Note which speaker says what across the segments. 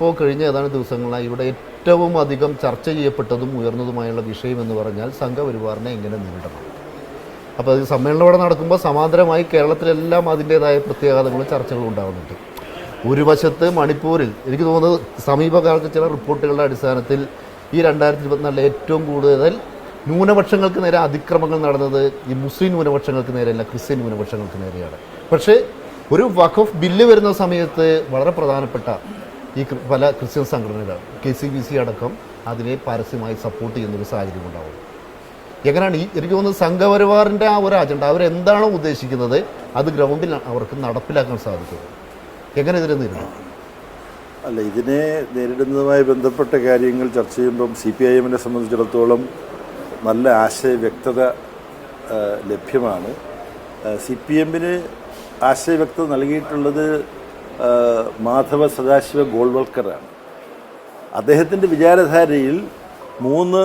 Speaker 1: ഇപ്പോൾ കഴിഞ്ഞ ഏതാനും ദിവസങ്ങളായി ഇവിടെ ഏറ്റവും അധികം ചർച്ച ചെയ്യപ്പെട്ടതും ഉയർന്നതുമായുള്ള വിഷയം എന്ന് പറഞ്ഞാൽ സംഘപരിവാറിനെ എങ്ങനെ നേരിടണം? അപ്പോൾ അത് സമ്മേളനം ഇവിടെ നടക്കുമ്പോൾ സമാന്തരമായി കേരളത്തിലെല്ലാം അതിന്റേതായ പ്രത്യാഘാതങ്ങളും ചർച്ചകളും ഉണ്ടാകുന്നുണ്ട് ഒരു വശത്ത് മണിപ്പൂരിൽ എനിക്ക് തോന്നുന്നത് സമീപകാലത്ത് ചില റിപ്പോർട്ടുകളുടെ അടിസ്ഥാനത്തിൽ ഈ രണ്ടായിരത്തി ഇരുപത്തിനാലിൽ ഏറ്റവും കൂടുതൽ ന്യൂനപക്ഷങ്ങൾക്ക് നേരെ അതിക്രമങ്ങൾ നടന്നത് ഈ മുസ്ലിം ന്യൂനപക്ഷങ്ങൾക്ക് നേരെയല്ല ക്രിസ്ത്യൻ ന്യൂനപക്ഷങ്ങൾക്ക് നേരെയാണ്. പക്ഷേ ഒരു വഖഫ് ബില്ല് വരുന്ന സമയത്ത് വളരെ പ്രധാനപ്പെട്ട ഈ പല ക്രിസ്ത്യൻ സംഘടനകളാണ് കെ സി ബി സി അടക്കം അതിനെ പരസ്യമായി സപ്പോർട്ട് ചെയ്യുന്നൊരു സാഹചര്യം ഉണ്ടാവും. എങ്ങനെയാണ് ഈ എനിക്ക് തോന്നുന്നത് സംഘപരിവാറിന്റെ ആ ഒരു അജണ്ട അവരെന്താണോ ഉദ്ദേശിക്കുന്നത് അത് ഗ്രൗണ്ടിൽ അവർക്ക് നടപ്പിലാക്കാൻ സാധിക്കും. എങ്ങനെ ഇതിനെ നേരിടും?
Speaker 2: അല്ല ഇതിനെ നേരിടുന്നതുമായി ബന്ധപ്പെട്ട കാര്യങ്ങൾ ചർച്ച ചെയ്യുമ്പം സി പി ഐ എമ്മിനെ സംബന്ധിച്ചിടത്തോളം നല്ല ആശയ വ്യക്തത ലഭ്യമാണ്. സി പി എമ്മിന് ആശയവ്യക്തത നൽകിയിട്ടുള്ളത് മാധവ സദാശിവ ഗോൾവൽക്കറാണ്. അദ്ദേഹത്തിന്റെ വിചാരധാരയിൽ മൂന്ന്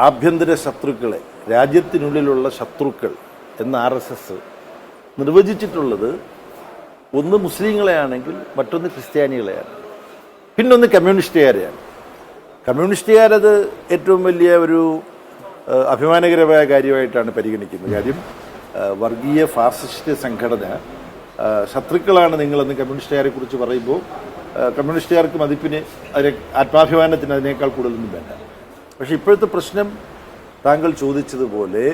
Speaker 2: ആഭ്യന്തര ശത്രുക്കളെ രാജ്യത്തിനുള്ളിലുള്ള ശത്രുക്കൾ എന്ന് ആർ എസ് എസ് നിർവചിച്ചിട്ടുള്ളത് ഒന്ന് മുസ്ലിങ്ങളെയാണെങ്കിൽ മറ്റൊന്ന് ക്രിസ്ത്യാനികളെയാണ്. പിന്നൊന്ന് കമ്മ്യൂണിസ്റ്റുകാരെയാണ്. കമ്മ്യൂണിസ്റ്റുകാരത് ഏറ്റവും വലിയ ഒരു അഭിമാനകരമായ കാര്യമായിട്ടാണ് പരിഗണിക്കുന്നത്. കാര്യം വർഗീയ ഫാസിസ്റ്റ് സംഘടന ശത്രുക്കളാണ് നിങ്ങളെന്ന് കമ്മ്യൂണിസ്റ്റുകാരെ കുറിച്ച് പറയുമ്പോൾ കമ്മ്യൂണിസ്റ്റുകാർക്ക് മതിപ്പിന് അതിനെ ആത്മാഭിമാനത്തിന് അതിനേക്കാൾ കൂടുതലൊന്നും വേണ്ട. പക്ഷേ ഇപ്പോഴത്തെ പ്രശ്നം താങ്കൾ ചോദിച്ചതുപോലെ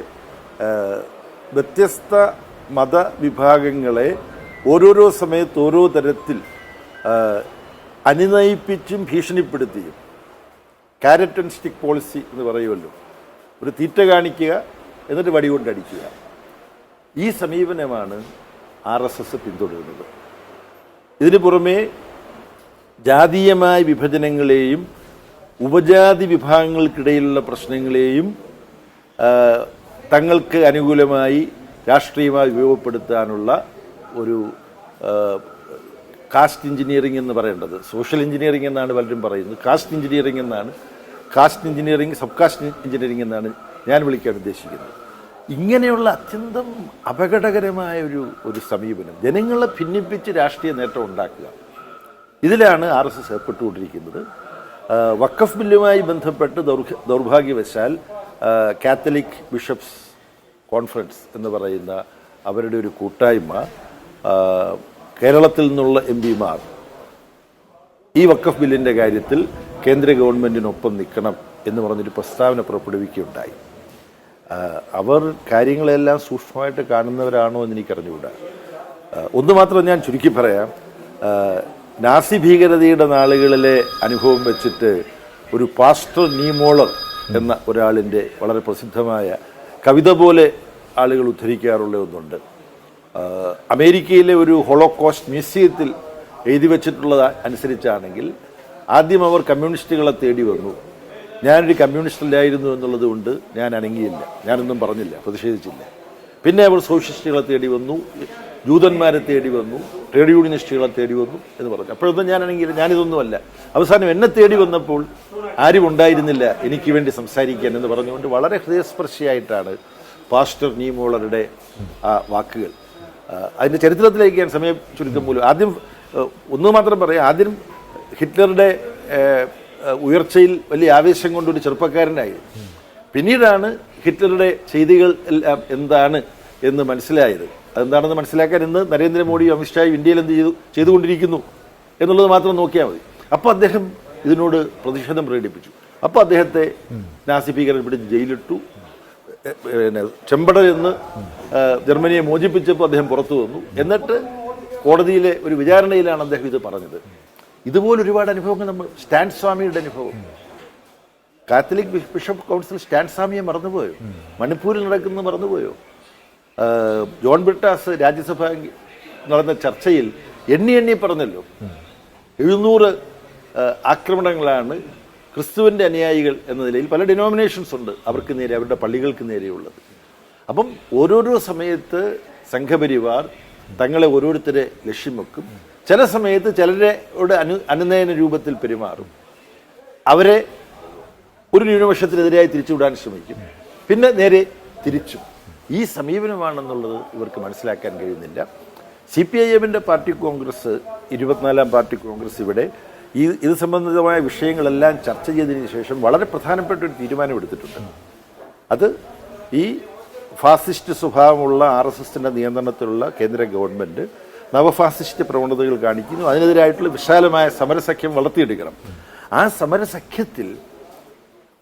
Speaker 2: വ്യത്യസ്ത മതവിഭാഗങ്ങളെ ഓരോരോ സമയത്ത് ഓരോ തരത്തിൽ അനുനയിപ്പിച്ചും ഭീഷണിപ്പെടുത്തിയും കാരറ്റ് ആൻഡ് പോളിസി എന്ന് പറയുമല്ലോ ഒരു തീറ്റ കാണിക്കുക എന്നിട്ട് വടി കൊണ്ട് അടിക്കുക ഈ സമീപനമാണ് ആർ എസ് എസ് പിന്തുടരുന്നത്. ഇതിനു പുറമേ ജാതീയമായ വിഭജനങ്ങളെയും ഉപജാതി വിഭാഗങ്ങൾക്കിടയിലുള്ള പ്രശ്നങ്ങളെയും തങ്ങൾക്ക് അനുകൂലമായി രാഷ്ട്രീയമായി ഉപയോഗപ്പെടുത്താനുള്ള ഒരു കാസ്റ്റ് എഞ്ചിനീയറിംഗ് എന്ന് പറയേണ്ടത്. സോഷ്യൽ എഞ്ചിനീയറിംഗ് എന്നാണ് പലരും പറയുന്നത്. കാസ്റ്റ് എഞ്ചിനീയറിംഗ് എന്നാണ്. Caste engineering sub caste engineering എന്നാണ് ഞാൻ വിളിക്കാൻ ഉദ്ദേശിക്കുന്നത്. ഇങ്ങനെയുള്ള അത്യന്തം അപകടകരമായ ഒരു ഒരു സമീപനം. ജനങ്ങളെ ഭിന്നിപ്പിച്ച് രാഷ്ട്രീയ നേട്ടം ഉണ്ടാക്കുക. ഇതിലാണ് ആർ എസ് എസ് ഏർപ്പെട്ടുകൊണ്ടിരിക്കുന്നത്. വക്കഫ് ബില്ലുമായി ബന്ധപ്പെട്ട് ദൗർ ദൗർഭാഗ്യവശാൽ കാത്തലിക് ബിഷപ്സ് കോൺഫറൻസ് എന്ന് പറയുന്ന അവരുടെ ഒരു കൂട്ടായ്മ കേരളത്തിൽ നിന്നുള്ള എം പിമാർ ഈ വക്കഫ് ബില്ലിന്റെ കാര്യത്തിൽ കേന്ദ്ര ഗവൺമെന്റിനൊപ്പം നിൽക്കണം എന്ന് പറഞ്ഞൊരു പ്രസ്താവന പുറപ്പെടുവിക്കുകയുണ്ടായി. അവർ കാര്യങ്ങളെല്ലാം സൂക്ഷ്മമായിട്ട് കാണുന്നവരാണോ എന്ന് എനിക്കറിഞ്ഞുകൂടാ. ഒന്ന് മാത്രം ഞാൻ ചുരുക്കി പറയാം. നാസി ഭീകരതയുടെ നാളുകളിലെ അനുഭവം വെച്ചിട്ട് ഒരു പാസ്റ്റർ നീമോളർ എന്ന ഒരാളിന്റെ വളരെ പ്രസിദ്ധമായ കവിത പോലെ ആളുകൾ ഉദ്ധരിക്കാറുള്ള ഒന്നുണ്ട്. അമേരിക്കയിലെ ഒരു ഹോളോകോസ്റ്റ് മ്യൂസിയത്തിൽ എഴുതി വച്ചിട്ടുള്ളത് അനുസരിച്ചാണെങ്കിൽ ആദ്യം അവർ കമ്മ്യൂണിസ്റ്റുകളെ തേടി വന്നു. ഞാനൊരു കമ്മ്യൂണിസ്റ്റിലായിരുന്നു എന്നുള്ളത് കൊണ്ട് ഞാൻ അനങ്ങിയില്ല. ഞാനൊന്നും പറഞ്ഞില്ല പ്രതിഷേധിച്ചില്ല. പിന്നെ അവർ സോഷ്യലിസ്റ്റുകളെ തേടി വന്നു ജൂതന്മാരെ തേടി വന്നു ട്രേഡ് യൂണിയനിസ്റ്റുകളെ തേടി വന്നു എന്ന് പറഞ്ഞു. അപ്പോഴൊന്നും ഞാൻ അനങ്ങിയില്ല ഞാനിതൊന്നുമല്ല. അവസാനം എന്നെ തേടി വന്നപ്പോൾ ആരും ഉണ്ടായിരുന്നില്ല എനിക്ക് വേണ്ടി സംസാരിക്കാൻ എന്ന് പറഞ്ഞുകൊണ്ട് വളരെ ഹൃദയസ്പർശിയായിട്ടാണ് പാസ്റ്റർ നീമോളറുടെ ആ വാക്കുകൾ. അതിന്റെ ചരിത്രത്തിലേക്ക് ഞാൻ സമയം ചുരുക്കം പോലും ആദ്യം ഒന്ന് മാത്രം പറയാം ആദ്യം ഹിറ്റ്ലറുടെ ഉയർച്ചയിൽ വലിയ ആവേശം കൊണ്ടൊരു ചെറുപ്പക്കാരനായി. പിന്നീടാണ് ഹിറ്റ്ലറുടെ ചെയ്തികൾ എന്താണ് എന്ന് മനസ്സിലായത്. അതെന്താണെന്ന് മനസ്സിലാക്കാൻ ഇന്ന് നരേന്ദ്രമോദിയും അമിത്ഷായും ഇന്ത്യയിൽ എന്ത് ചെയ്തു ചെയ്തുകൊണ്ടിരിക്കുന്നു എന്നുള്ളത് മാത്രം നോക്കിയാൽ മതി. അപ്പോൾ അദ്ദേഹം ഇതിനോട് പ്രതിഷേധം പ്രകടിപ്പിച്ചു. അപ്പോൾ അദ്ദേഹത്തെ നാസി ഭീകരൻ പിടിച്ച് ജയിലിട്ടു. പിന്നെ ചെമ്പട എന്ന് ജർമ്മനിയെ മോചിപ്പിച്ചപ്പോൾ അദ്ദേഹം പുറത്തു വന്നു. എന്നിട്ട് കോടതിയിലെ ഒരു വിചാരണയിലാണ് അദ്ദേഹം ഇത് പറഞ്ഞത്. ഇതുപോലെ ഒരുപാട് അനുഭവങ്ങൾ നമ്മൾ സ്റ്റാൻ സ്വാമിയുടെ അനുഭവം. കാത്തലിക് ബിഷപ്പ് കൗൺസിൽ സ്റ്റാൻ സ്വാമിയെ മറന്നുപോയോ? മണിപ്പൂരിൽ നടക്കുന്നത് മറന്നുപോയോ? ജോൺ ബ്രിട്ടാസ് രാജ്യസഭ നടന്ന ചർച്ചയിൽ എണ്ണി എണ്ണി പറഞ്ഞല്ലോ. എഴുന്നൂറ് ആക്രമണങ്ങളാണ് ക്രിസ്തുവിന്റെ അനുയായികൾ എന്ന നിലയിൽ പല ഡിനോമിനേഷൻസ് ഉണ്ട് അവർക്ക് നേരെ അവരുടെ പള്ളികൾക്ക് നേരെയുള്ളത്. അപ്പം ഓരോരോ സമയത്ത് സംഘപരിവാർ തങ്ങളെ ഓരോരുത്തരെ ലക്ഷ്യം വെക്കും. ചില സമയത്ത് ചിലരുടെ അനു അനുനയന രൂപത്തിൽ പെരുമാറും. അവരെ ഒരു ന്യൂനപക്ഷത്തിനെതിരായി തിരിച്ചുവിടാൻ ശ്രമിക്കും. പിന്നെ നേരെ തിരിച്ചും. ഈ സമീപനമാണെന്നുള്ളത് ഇവർക്ക് മനസ്സിലാക്കാൻ കഴിയുന്നില്ല. സി പി ഐ എമ്മിന്റെ പാർട്ടി കോൺഗ്രസ് ഇരുപത്തിനാലാം പാർട്ടി കോൺഗ്രസ് ഇവിടെ ഈ ഇത് സംബന്ധിതമായ വിഷയങ്ങളെല്ലാം ചർച്ച ചെയ്തതിന് ശേഷം വളരെ പ്രധാനപ്പെട്ട ഒരു തീരുമാനം എടുത്തിട്ടുണ്ട്. അത് ഈ ഫാസിസ്റ്റ് സ്വഭാവമുള്ള ആർ എസ് എസിന്റെ നിയന്ത്രണത്തിലുള്ള കേന്ദ്ര ഗവൺമെന്റ് നവഫാസിസ്റ്റ് പ്രവണതകൾ കാണിക്കുന്നു. അതിനെതിരായിട്ടുള്ള വിശാലമായ സമരസഖ്യം വളർത്തിയെടുക്കണം. ആ സമരസഖ്യത്തിൽ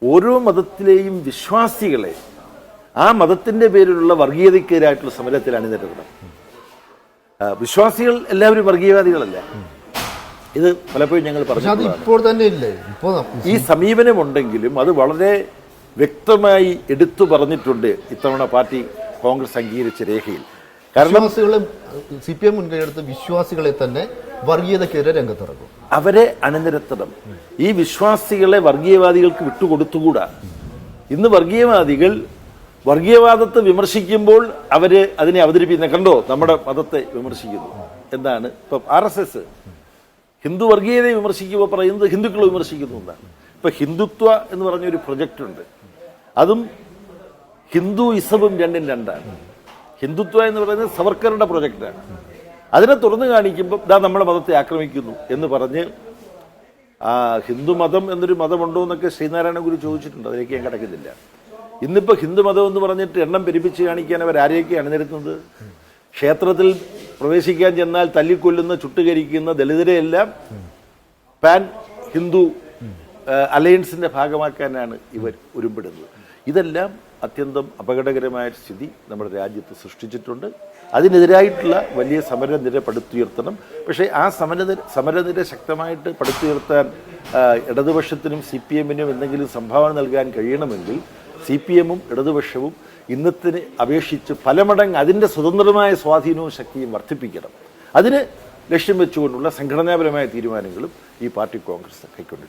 Speaker 2: ഓരോ മതത്തിലെയും വിശ്വാസികളെ ആ മതത്തിന്റെ പേരിലുള്ള വർഗീയതയ്ക്കെതിരായിട്ടുള്ള സമരത്തിൽ അണിനിരത്തണം. വിശ്വാസികൾ എല്ലാവരും വർഗീയവാദികളല്ല. ഇത് പലപ്പോഴും ഞങ്ങൾ പറഞ്ഞു
Speaker 1: ഇപ്പോൾ തന്നെ ഇല്ലേ? ഇപ്പോൾ
Speaker 2: ഈ സമീപനമുണ്ടെങ്കിലും അത് വളരെ വ്യക്തമായി എടുത്തു പറഞ്ഞിട്ടുണ്ട് ഇത്തവണ പാർട്ടി കോൺഗ്രസ് അംഗീകരിച്ച രേഖയിൽ. കാരണം
Speaker 1: സി പി എം മുൻകൈയെടുത്ത് വിശ്വാസികളെ തന്നെ വർഗീയതയ്ക്കെതിരെ രംഗത്തിറക്കും.
Speaker 2: അവരെ അണിനിരത്തണം. ഈ വിശ്വാസികളെ വർഗീയവാദികൾക്ക് വിട്ടുകൊടുത്തുകൂടാ? ഇന്ന് വർഗീയവാദികൾ വർഗീയവാദത്തെ വിമർശിക്കുമ്പോൾ അവർ അതിനെ അവതരിപ്പിക്കുന്ന കണ്ടോ? നമ്മുടെ മതത്തെ വിമർശിക്കുന്നു. എന്താണ്? ഇപ്പം ആർ എസ് എസ് ഹിന്ദു വർഗീയതയെ വിമർശിക്കുമ്പോൾ പറയുന്നത് ഹിന്ദുക്കളെ വിമർശിക്കുന്നു എന്നാണ്. ഇപ്പൊ ഹിന്ദുത്വ എന്ന് പറഞ്ഞൊരു പ്രൊജക്റ്റ് ഉണ്ട് അതും ഹിന്ദുയിസവും രണ്ടും രണ്ടാണ്. ഹിന്ദുത്വ എന്ന് പറയുന്നത് സവർക്കറുടെ പ്രൊജക്റ്റാണ് അതിനെ തുറന്നു കാണിക്കുമ്പോൾ ഇതാ നമ്മുടെ മതത്തെ ആക്രമിക്കുന്നു എന്ന് പറഞ്ഞ് ആ ഹിന്ദു മതം എന്നൊരു മതമുണ്ടോ എന്നൊക്കെ ശ്രീനാരായണ ഗുരു ചോദിച്ചിട്ടുണ്ട്. അതിലേക്ക് ഞാൻ കിടക്കുന്നില്ല. ഇന്നിപ്പോൾ ഹിന്ദു മതം എന്ന് പറഞ്ഞിട്ട് എണ്ണം പെരുപ്പിച്ച് കാണിക്കാൻ അവർ ആരെയൊക്കെ അണിനിരത്തുന്നത്? ക്ഷേത്രത്തിൽ പ്രവേശിക്കാൻ ചെന്നാൽ തല്ലിക്കൊല്ലുന്ന ചുട്ടുകരിക്കുന്ന ദളിതരെയെല്ലാം പാൻ ഹിന്ദു അലയൻസിന്റെ ഭാഗമാക്കാനാണ് ഇവർ ഉരുമ്പിടുന്നത് ഇതെല്ലാം അത്യന്തം അപകടകരമായ സ്ഥിതി നമ്മുടെ രാജ്യത്ത് സൃഷ്ടിച്ചിട്ടുണ്ട്. അതിനെതിരായിട്ടുള്ള വലിയ സമരനിര പടുത്തുയർത്തണം. പക്ഷേ ആ സമരനിര സമരനിര ശക്തമായിട്ട് പടുത്തുയർത്താൻ ഇടതുപക്ഷത്തിനും സി പി എമ്മിനും എന്തെങ്കിലും സംഭാവന നൽകാൻ കഴിയണമെങ്കിൽ സി പി എമ്മും ഇടതുപക്ഷവും ഇന്നത്തിന് അപേക്ഷിച്ച് പലമടങ്ങ് അതിന്റെ സ്വതന്ത്രമായ സ്വാധീനവും ശക്തിയും വർദ്ധിപ്പിക്കണം. അതിന് ലക്ഷ്യം വെച്ചുകൊണ്ടുള്ള സംഘടനാപരമായ തീരുമാനങ്ങളും ഈ പാർട്ടി കോൺഗ്രസ് കൈക്കൊണ്ടിട്ടുണ്ട്.